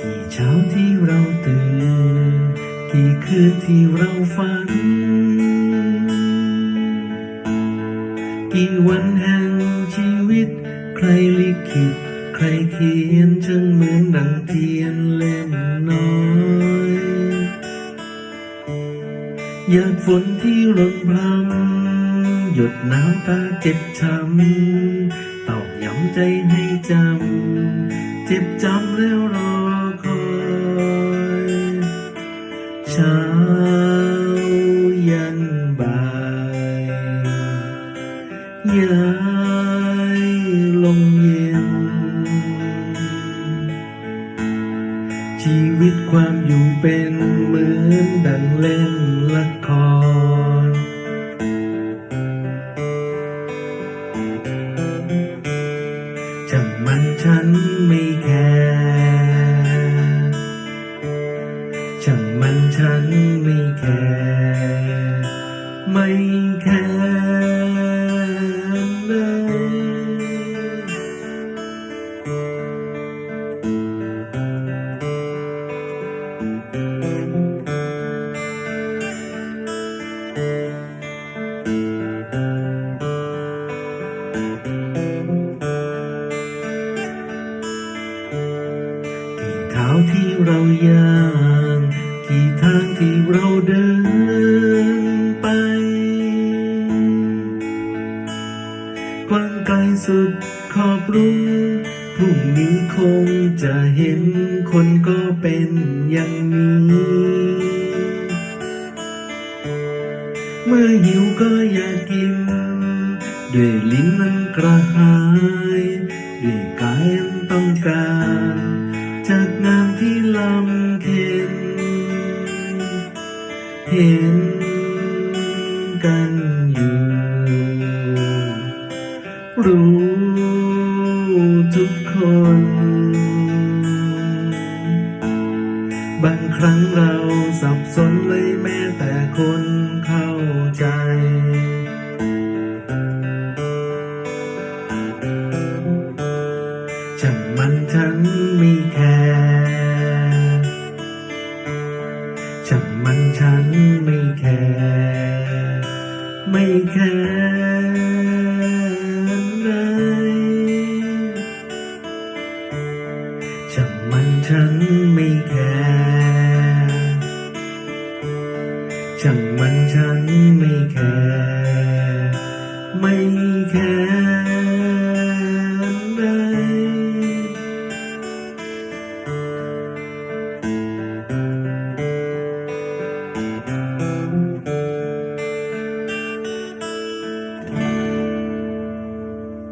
กี่เช้าที่เราตื่น กี่คืนที่เราฝัน กี่วันแห่งชีวิตใครลิขิต ใครเขียนช่างเหมือนดังเทียนเล่มน้อยหยาดฝนที่หล่นพรำหยดน้ำตาเจ็บช้ำตอกย้ำใจให้จำ เจ็บจำแล้วรอคอยเช้ายันบ่ายยา ชีวิตความอยู่เป็นเหมือนดังเล่นละครช่างมันฉันไม่แคร์ช่างมันฉันไม่แคร์ไม่ กี่เท้าที่เราย่าง กี่ทางที่เราเดินไป กว้างไกลสุดขอบรุงพรุ่งนี้คงจะเห็นคนก็เป็นอย่างนี้ เมื่อหิวก็อยากกิน ด้วยลิ้นนั้นกระหาย ด้วยกายอันต้องการ จากงานที่ลำเค็นเห็นกันอยู่ รู้ทุกคน บางครั้งเราสับสนเลยแม้ ฉันไม่แคร์ช่างมันฉันไม่แคร์ไม่แคร์เลยช่างมันฉันไม่แคร์ช่างมันฉันไม่แคร์ไม่